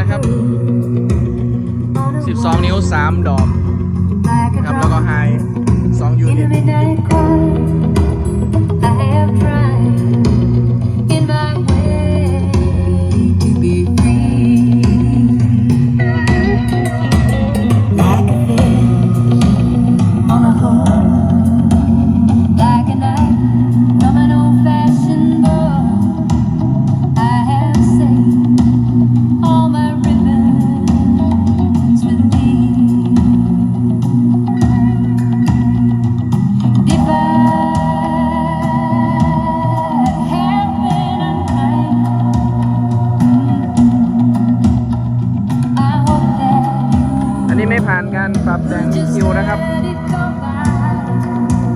นะครับ 12 นิ้ว 3 ดอกครับแล้วก็ไฮ2ยูนิต นี้ไม่ผ่านการปรับแต่งคิวนะครับ